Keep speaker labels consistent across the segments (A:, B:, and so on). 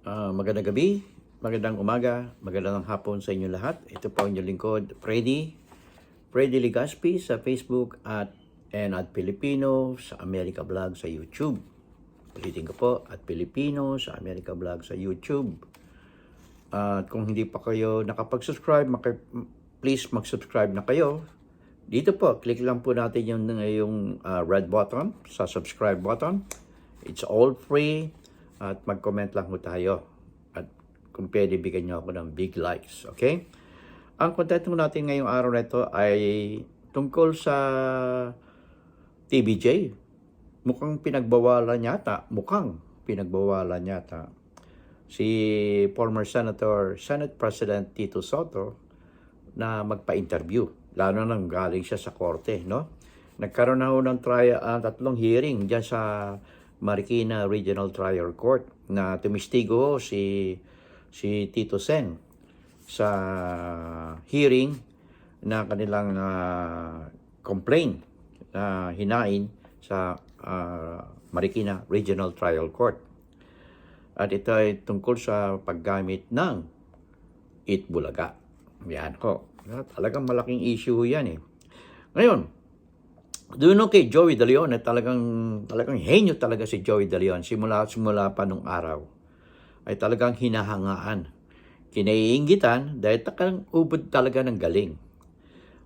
A: Ah, magandang gabi, magandang umaga, magandang hapon sa inyo lahat. Ito po ang inyong lingkod, Freddy. Freddy Ligaspi sa Facebook at and at Filipino sa America Vlog sa YouTube. Ulitin ko po, at Filipino sa America Vlog sa YouTube. At kung hindi pa kayo nakapag-subscribe, maki- please mag-subscribe na kayo. Dito po, click lang po natin yung, yung ah, red button sa subscribe button. It's all free. At mag-comment lang po tayo. At kung pwede, bigyan nyo ako ng big likes. Okay? Ang content mo natin ngayong araw na ito ay tungkol sa TBJ. Mukhang pinagbawalan yata, mukhang pinagbawalan yata si former Senator, Senate President Tito Soto na magpa-interview. Lalo nang galing siya sa korte, no? Nagkaroon na ho ng trial, ah, tatlong hearing diyan sa Marikina Regional Trial Court na tumistigo ho si si Tito Sen sa hearing na kanilang ah, complaint na hinain sa ah, Marikina Regional Trial Court. At ito ay tungkol sa paggamit ng Itbulaga. Yan ko. Talagang malaking issue yan eh. Ngayon, doon nung kay Joey De Leon, eh, talagang, talagang henyo talaga si Joey De Leon. Simula, simula pa nung araw. Ay talagang hinahangaan. Kinaiingitan dahil takang ubod talaga ng galing.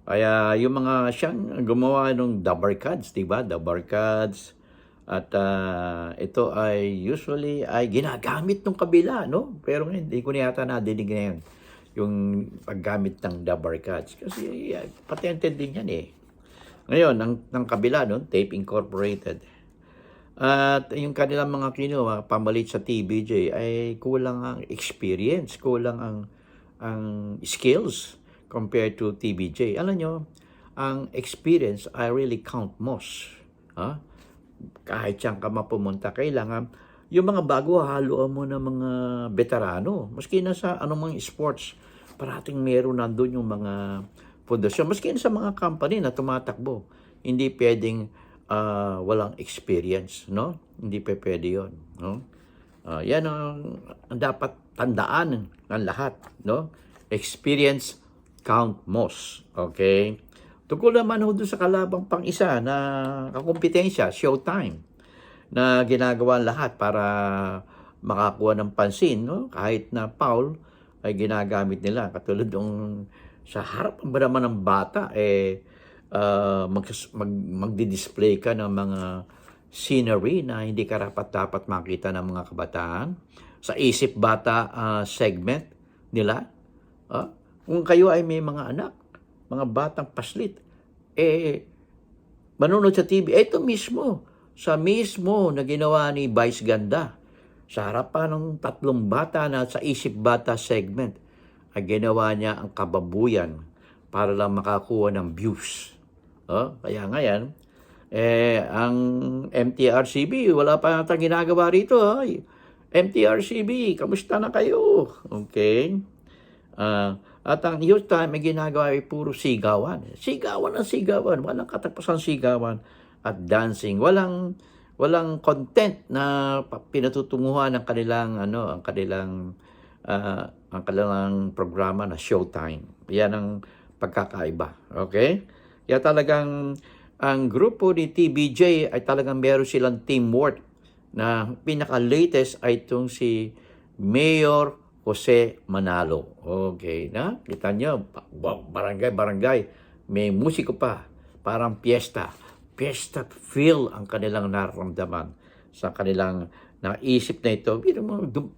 A: Kaya yung mga siyang gumawa ng The Barkads, di ba? The Barkads. At ah, ito ay usually ay ginagamit ng kabila, no? Pero ngayon, hindi ko na yata nadinig ngayon yung paggamit ng The Barkads. Kasi uh, patented din yan eh. Ngayon, ng, ng kabila, no? Tape Incorporated. At yung kanilang mga kinuha, pamalit sa TBJ, ay kulang ang experience, kulang ang, ang skills compared to TBJ. Alam nyo, ang experience I really count most. Ha? Kahit saan ka mapumunta, kailangan yung mga bago, haluan mo ng mga veterano. Maski na sa anumang sports, parating meron nandun yung mga pundasyon. Maski sa mga company na tumatakbo, hindi pwedeng ah, walang experience, no? Hindi pa pwede yun, no? Ah, yan ang, ang dapat tandaan ng lahat, no? Experience count most, okay? Tungkol naman ho doon sa kalabang pang isa na kakumpetensya, showtime, na ginagawa lahat para makakuha ng pansin, no? Kahit na foul ay ginagamit nila. Katulad nung sa harap ba naman ng bata, eh, ah, mag, mag, magdi-display ka ng mga scenery na hindi karapat dapat makita ng mga kabataan. Sa isip bata ah, segment nila, ah, kung kayo ay may mga anak, mga batang paslit, eh, manunod sa TV, ito mismo, sa mismo na ginawa ni Vice Ganda, sa harapan ng tatlong bata na sa isip bata segment, ay ginawa niya ang kababuyan para lang makakuha ng views. Oh, kaya ngayon, eh, ang MTRCB, wala pa yata ginagawa rito. Ay. MTRCB, kamusta na kayo? Okay. Ah, at ang youth time ay ginagawa ay puro sigawan. Sigawan ang sigawan. Walang katapusan sigawan at dancing. Walang walang content na pinatutunguhan ng kanilang ano, ang kanilang ah, ang kanilang programa na Showtime. Yan ang pagkakaiba. Okay? Kaya talagang ang grupo ni TBJ ay talagang meron silang teamwork na pinaka-latest ay itong si Mayor Jose Manalo. Okay, na? Kita nyo, ba- ba- barangay, barangay, may musiko pa, parang piyesta. Piyesta feel ang kanilang nararamdaman sa kanilang naisip na ito.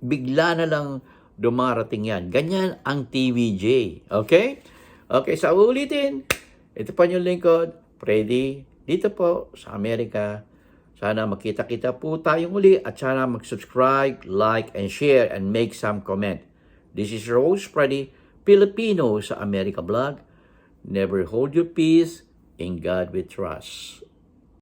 A: Bigla na lang dumarating yan. Ganyan ang TVJ. Okay? Okay, sa ulitin, ito pa yung lingkod, Freddy, dito po sa Amerika. Sana makita-kita po tayong uli at sana mag-subscribe, like, and share and make some comment. This is host, Freddy, Filipino sa America Vlog. Never hold your peace. In God we trust.